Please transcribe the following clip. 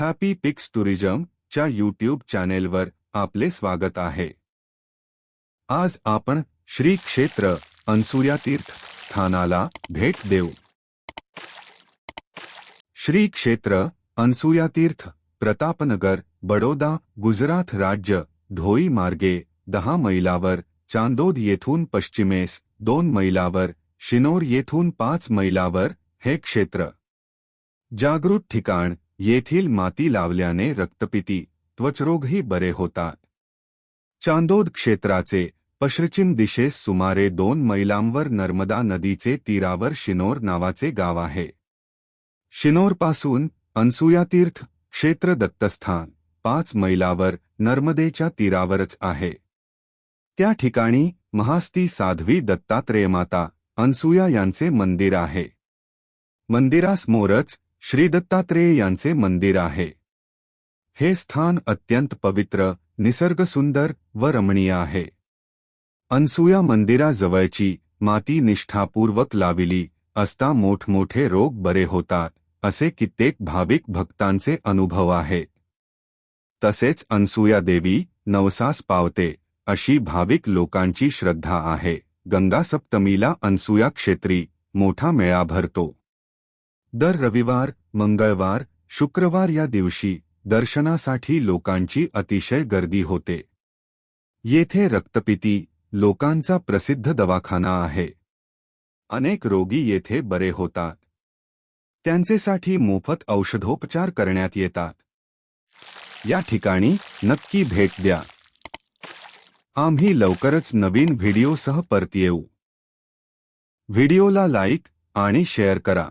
Happy Pics Tourism च्या YouTube चॅनेलवर आपले स्वागत आहे. आज आपण श्री क्षेत्र अनसुया तीर्थ स्थानाला भेट देऊ. श्री क्षेत्र अनसुया तीर्थ प्रतापनगर बडोदा गुजरात राज्य ढोई मार्गे दहा मैलावर चांदोद येथून पश्चिमेस दोन मैलावर शिनोर येथून पाच मैलावर हे क्षेत्र. जागृत ठिकाण येथील माती लावल्याने रक्तपिती त्वचरोगही बरे होतात. चांदोद क्षेत्राचे पश्चिम दिशेस सुमारे दोन मैलांवर नर्मदा नदीचे तीरावर शिनोर नावाचे गाव आहे. शिनोरपासून अनसुयातीर्थ क्षेत्र दत्तस्थान पाच मैलावर नर्मदेच्या तीरावरच आहे. त्या ठिकाणी महास्ती साध्वी दत्तात्रेयमाता अनसुया यांचे मंदिर आहे. मंदिरासमोरच श्री दत्तात्रेय यांचे मंदिर आहे. हे स्थान अत्यंत पवित्र निसर्गसुंदर व रमणीय आहे. अनसुया मंदिराजवळची माती निष्ठापूर्वक लाविली असता मोठमोठे रोग बरे होतात असे कित्येक भाविक भक्तांचे अनुभव आहेत. तसेच अनसुया देवी नवसास पावते अशी भाविक लोकांची श्रद्धा आहे. गंगा सप्तमीला अनसुया क्षेत्री मोठा मेळा भरतो. दर रविवार मंगळवार शुक्रवार या दिवशी दर्शनासाठी लोकांची अतिशय गर्दी होते. येथे रक्तपिती लोकांचा प्रसिद्ध दवाखाना आहे. अनेक रोगी येथे बरे होतात. त्यांचेसाठी मोफत औषधोपचार करण्यात येतात. या ठिकाणी नक्की भेट द्या. आम्ही लवकरच नवीन व्हिडिओसह परत येऊ. व्हिडिओला लाईक आणि शेअर करा.